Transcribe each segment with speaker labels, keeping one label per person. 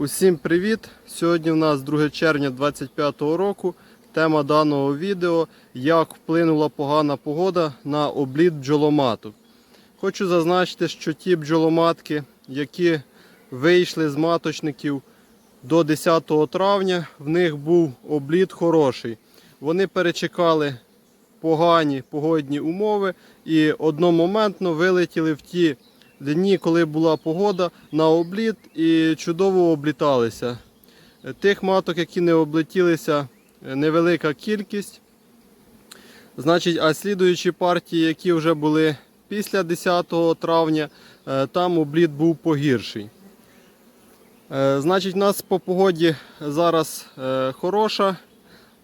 Speaker 1: Усім привіт! Сьогодні у нас 2 червня 2025 року. Тема даного відео як вплинула погана погода на обліт бджоломаток. Хочу зазначити, що ті бджоломатки, які вийшли з маточників до 10 травня, в них був обліт хороший. Вони перечекали погані погодні умови і одномоментно вилетіли в ті дні, коли була погода, на обліт і чудово обліталися. Тих маток, які не облетілися, невелика кількість. Значить, а слідуючі партії, які вже були після 10 травня, е, там обліт був погірший. Е, Значить, у нас по погоді зараз е, хороша.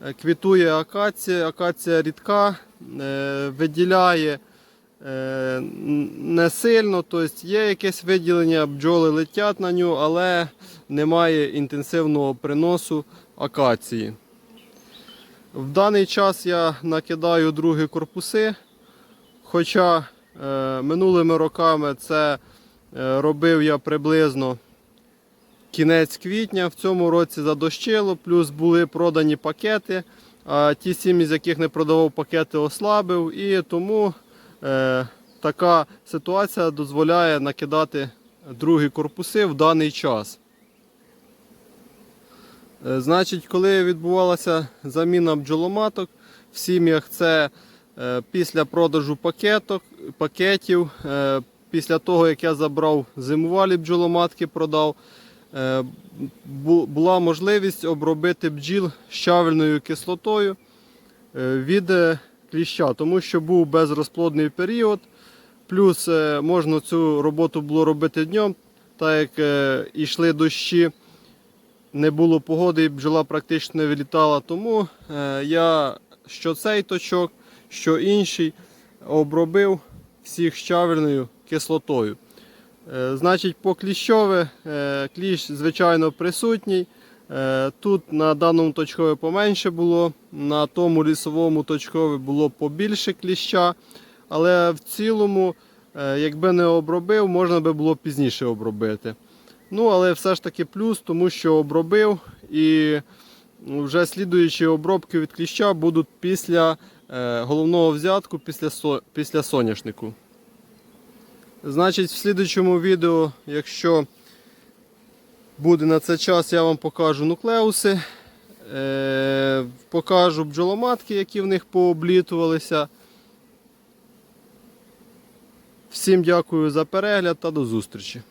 Speaker 1: Е, Квітує акація, акація рідка, е, виділяє е, не сильно, тобто є якесь виділення, бджоли летять на нього, але немає інтенсивного приносу акації. В даний час я накидаю другі корпуси, хоча е, минулими роками це е, робив я приблизно кінець квітня. В цьому році задощило, плюс були продані пакети. А ті сім'ї, з яких не продавав пакети, ослабив. І тому е, така ситуація дозволяє накидати другі корпуси в даний час. Е, Значить, коли відбувалася заміна бджоломаток в сім'ях, це е, після продажу пакеток, пакетів, е, після того, як я забрав зимувалі бджоломатки, продав, е, була можливість обробити бджіл щавельною кислотою е, від е, кліща, тому що був безрозплодний період. Плюс е, можна цю роботу було робити днем, так як е, йшли дощі, не було погоди і бджола практично не вилітала. Тому е, я що цей точок, що інший обробив всіх щавельною кислотою. Значить, по кліщове кліщ, звичайно, присутній. Е, Тут на даному точкові поменше було, на тому лісовому точкові було побільше кліща. Але в цілому, е, якби не обробив, можна би було пізніше обробити. Ну, але все ж таки плюс, тому що обробив і вже слідуючі обробки від кліща будуть після е, головного взятку, після, соняшнику. Значить, в слідуючому відео, якщо буде на це час, я вам покажу нуклеуси, е, покажу бджоломатки, які в них пооблітувалися. Всім дякую за перегляд та до зустрічі.